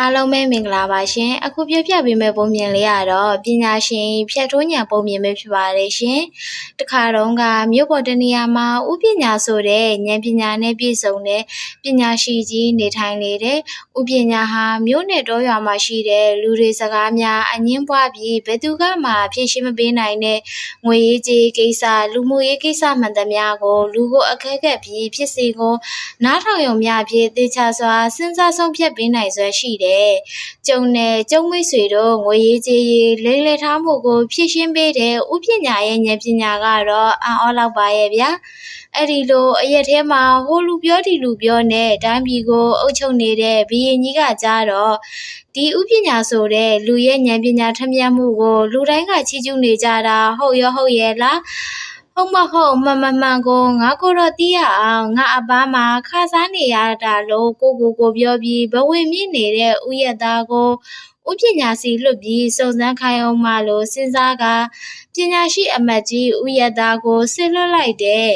အားလုံးပဲမင်္ဂလာပါရှင်အခုပြပြပေးမယ့်ပုံမြင်လေးကတော့ပညာရှင်ဖြတ်ထိုးညာပုံမြင်ပဲဖြစ်ပါတယ်ရှင်တခါတော့ကမြို့ပေါ်တနေရာမှာဥပညာဆိုတဲ့ဉာဏ်ပညာနဲ့ပြည့်စုံတဲ့ပညာရှိကြီးနေထိုင်နေတဲ့ဥပညာဟာမြို့နယ်တော်ရွာမှာရှိတဲ့လူတွေစကားများအငင်းပွားပြီးဘယ်သူကမှဖြည့်ရှင်းမပေးနိုင်တဲ့ငွေရေးကြေးကိစ္စလူမှုရေးကိစ္စမှန်သမျှကိုလူကိုအခက်အခဲပြီးဖြစ်စီကိုနားထောင်ရုံများဖြင့်တေချာစွာစဉ်းစားဆုံးဖြတ်ပေးနိုင်စွမ်းရှိတယ်။ကျုံနဲ့ကျုံမိတ်ဆွေတို့ငွေရေးကြေးရေးလိမ့်လေထားမှုကိုဖြည့်ရှင်းပေးတဲ့ဥပညာရဲ့ဉာဏ်ပညာကတော့အံ့ဩလောက်ပါရဲ့ဗျာ။အဲ့ဒီလိုအရက်ထဲမှာဟိုလူပြောဒီလူပြောနဲ့တိုင်းပြည်ကိုအုပ်ချုပ်နေတဲ့ဘီရင်ကြီးကကြားတော့ဒီဥပညာဆိုတဲ့လူရဲ့ဉာဏ်ပညာထက်မြက်မှုကိုလူတိုင်းကချီးကျူးနေကြတာဟုတ်ရောဟုတ်ရဲ့လား ဟုတ်မဟုတ်မမမှန်ကိုငါကိုတော့တီးရအောင်ငါအပားမှာခါစားနေရတာလို့ကိုကိုကိုပြောပြီးဘဝင်မြင့်နေတဲ့ဥယျာသားကိုဥပညာစီလွတ်ပြီးစုံစမ်းခိုင်းအောင်မလို့စဉ်းစားကပညာရှိအမတ်ကြီးဥယျာသားကိုဆစ်လွတ်လိုက်တဲ့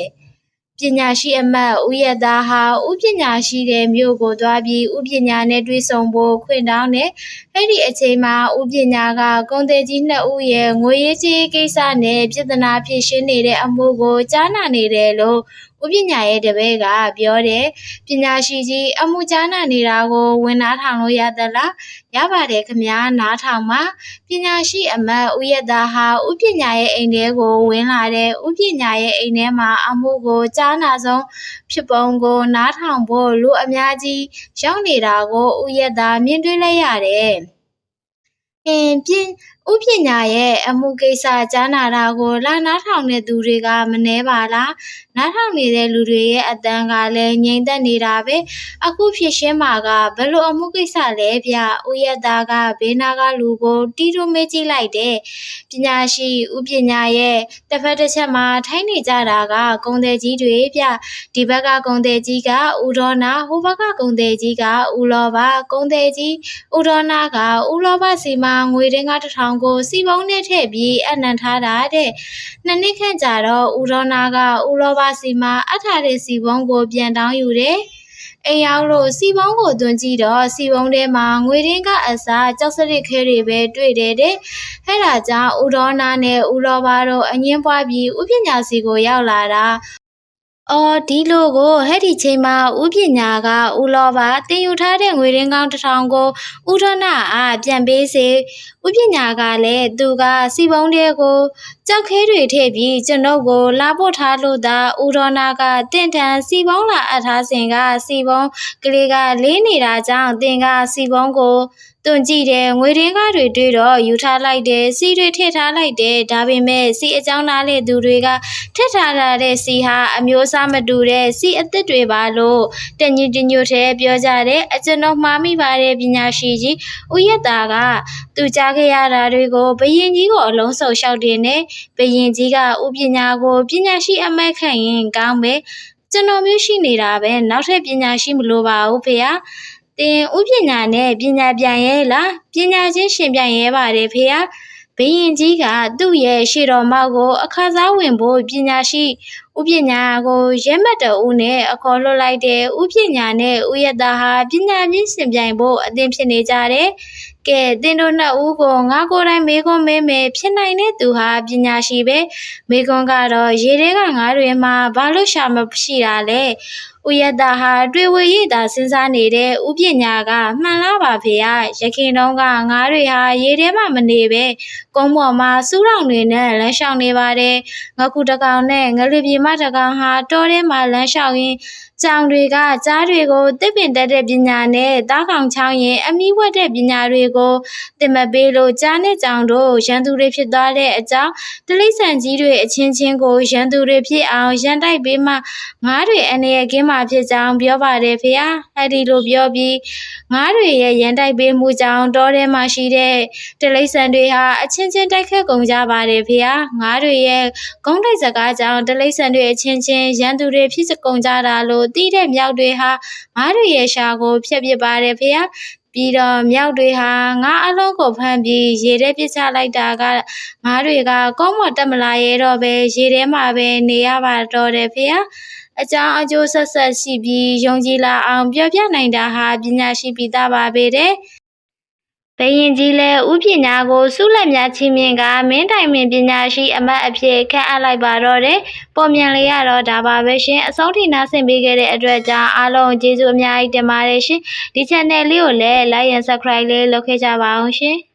ပညာရှိအမတ်ဦးရသားဟာဥပညာရှိတဲ့မြို့ကိုသွားပြီးဥပညာနဲ့တွေ့ဆုံဖို့ခွင့်တောင်းတယ်။အဲ့ဒီအချိန်မှာဥပညာကကုံတဲ့ကြီးနှစ်ဦးရဲ့ငွေရေးကြေးကိစ္စနဲ့ပြည်ထနာဖြစ်ရှင်းနေတဲ့အမှုကိုကြားနာနေတယ်လို့ ဥပညာရဲ့တပည့်ကပြောတယ်။ပညာရှိကြီးအမှုကြားနာနေတာကိုဝင်နာထောင်လို့ရသလား။ရပါတယ်ခမညာနားထောင်ပါ။ပညာရှိအမတ်ဦးရသားဟာဥပညာရဲ့အိမ်ထဲကိုဝင်လာတဲ့ဥပညာရဲ့အိမ်ထဲမှာအမှုကိုကြားနာဆုံးဖြစ်ပုံကိုနားထောင်ဖို့လူအများကြီးရောက်နေတာကိုဦးရသားမြင်တွေ့လိုက်ရတယ်။အင်းပြင် ဥပညာရဲ့အမှုကိစ္စကြားနာတာကိုလာနားထောင်တဲ့သူတွေကမနှဲပါလားနားထောင်နေတဲ့လူတွေရဲ့အတန်းကလည်းငြိမ်သက်နေတာပဲအခုဖြစ်ရှင်းမှာကဘယ်လိုအမှုကိစ္စလဲဗျဥယျသားကဘေးနာကလူကိုတီးတိုးမေးကြည့်လိုက်တဲ့ပညာရှိဥပညာရဲ့တစ်ဖက်တစ်ချက်မှာထိုင်းနေကြတာကကုံတဲ့ကြီးတွေဗျဒီဘက်ကကုံတဲ့ကြီးကဥဒေါနာဟိုဘက်ကကုံတဲ့ကြီးကဥလောဘကုံတဲ့ကြီးဥဒေါနာကဥလောဘစီမှာငွေတင်းကတစ်ထောင်ကိုစီပုံးနဲ့ထည့်ပြီးအနံထားတာတဲ့နှစ်နှစ်ခန့်ကြာတော့ဥဒေါနာကဥလောဘစီမှာအထားတဲ့စီပုံးကိုပြန်တောင်းယူတယ်အိမ်ရောက်လို့စီပုံးကိုသွင်းကြည့်တော့စီပုံးထဲမှာငွေရင်းကအစားကြောက်စရစ်ခဲတွေပဲတွေ့တယ်တဲ့။အဲဒါကြောင့်ဦးဒေါနာနဲ့ဦးလောဘာတို့အငင်းပွားပြီးဥပညာစီကိုရောက်လာတာ အော်ဒီလိုကိုဟဲ့ဒီချိန်မှာဥပညာကဦးလောပါတင်ယူထားတဲ့ငွေရင်းကောင်းတစ်ထောင်ကိုဥဒနာအားပြန်ပေးစေဥပညာကလည်းသူကစီပုံးတဲ့ကို ကြောက်ခဲတွေထည့်ပြီးကျွန်ုပ်ကိုလာပို့ထားလို့သာဥဒနာကတင့်တန်စီပုံးလာအပ်ထားစဉ်ကစီပုံးကလေးကလေးနေတာကြောင့်တင်ကစီပုံးကိုတွန်ကြည့်တယ်ငွေရင်းကားတွေတွေ့တော့ယူထားလိုက်တယ်စီတွေထည့်ထားလိုက်တယ်ဒါပေမဲ့စီအကြောင်းသားတဲ့သူတွေကထည့်ထားတာတဲ့စီဟာအမျိုးအစားမတူတဲ့စီအစ်စ်တွေပါလို့တညင်တညွတ်ထဲပြောကြတယ်အကျွန်တော်မှားမိပါတယ်ပညာရှိကြီးဦးရတာက သူကြားခဲ့ရတာတွေကိုဘယင်ကြီးကိုအလုံးစုံလျှောက်တင်နေဘယင်ကြီးကဥပညာကိုပညာရှိအမက်ခံရင်ကောင်းပဲကျွန်တော်မျိုးရှိနေတာပဲနောက်ထပ်ပညာရှိမလိုပါဘူးဖေဟာတင်ဥပညာနဲ့ပညာပြန်ရဲလားပညာချင်းရှင်ပြန်ရဲပါတယ်ဖေဟာဘရင်ကြီးကသူ့ရဲ့ရှေတော်မောက်ကိုအခါစားဝင်ဖို့ပညာရှိဥပညာကိုရဲမတ်တအုပ်နဲ့အခေါ်လွှတ်လိုက်တဲ့ဥပညာနဲ့ဥယတဟာပညာချင်းရှင်ပြိုင်ဖို့အသင်ဖြစ်နေကြတယ်။ကဲတင်တို့နှစ်ဦးကိုငါကိုယ်တိုင်မေခွန်းမေးမယ်ဖြစ်နိုင်တဲ့သူဟာပညာရှိပဲမေခွန်းကတော့ရေထဲကငါးတွေမှာဘာလို့ရှာမရှိတာလဲ။ ဥယတဟာတွေ့ဝေရတာစဉ်းစားနေတဲ့ဥပညာကမှန်လားပါဖေရရခင်တုန်းကငါးတွေဟာရေထဲမှာမနေပဲကုန်းပေါ်မှာစူးတောင်တွေနဲ့လမ်းလျှောက်နေပါတယ်ငခုတကောင်နဲ့ငလွေပြေမတကောင်ဟာတောထဲမှာလမ်းလျှောက်ရင်းကြောင်တွေကကြားတွေကိုတစ်ပင်တက်တဲ့ပညာနဲ့တားကောင်ချောင်းရင်အမိဝတ်တဲ့ပညာတွေကိုတင်မပေးလို့ကြားနဲ့ကြောင်တို့ရန်သူတွေဖြစ်သွားတဲ့အကြောင်းတလိษံကြီးတွေအချင်းချင်းကိုရန်သူတွေဖြစ်အောင်ရန်တိုက်ပေးမှငါးတွေအနေနဲ့ကင်းမှဖြစ်ကြောင်းပြောပါတယ်ဖေဟာအဲ့ဒီလိုပြောပြီးငါးတွေရဲ့ရန်တိုက်ပေးမှုကြောင့်တောထဲမှာရှိတဲ့တလိษံတွေဟာအချင်းချင်းတိုက်ခတ်ကုန်ကြပါတယ်ဖေဟာငါးတွေရဲ့ဂုံးတိုက်စကားကြောင့်တလိษံတွေအချင်းချင်းရန်သူတွေဖြစ်ကုန်ကြတာလို့တီးတဲ့မြောက်တွေဟာငါးတွေရဲ့ရှာကိုဖျက်ပစ်ပါတယ်ဖေဟာပြီးတော့မြောက်တွေဟာငါအလုံးကိုဖမ်းပြီးရေထဲပစ်ချလိုက်တာကငါတွေကကောင်းမတက်မလာရဲတော့ပဲရေထဲမှာပဲနေရပါတော့တယ်ဖေဟာ အကြောင်းအကျိုးဆက်ဆက်ရှိပြီးယုံကြည်လာအောင်ပြောပြနိုင်တာဟာပညာရှိပြီးသားပါပဲတဲ့ဘယင်ကြီးလည်းဥပညာကိုစုလက်များချင်းမြင်ကမင်းတိုင်မင်ပညာရှိအမတ်အဖြစ်ခန့်အပ်လိုက်ပါတော့တယ်။ပေါ်မြန်လေးရတော့ဒါပါပဲရှင်အဆုံးထိနားဆင်ပေးခဲ့တဲ့အတွက်ကြောင့်အားလုံးကျေးဇူးအများကြီးတင်ပါတယ်ရှင်။ဒီ channel လေးကိုလည်း like and subscribe လေးလုပ်ခဲ့ကြပါအောင်ရှင်။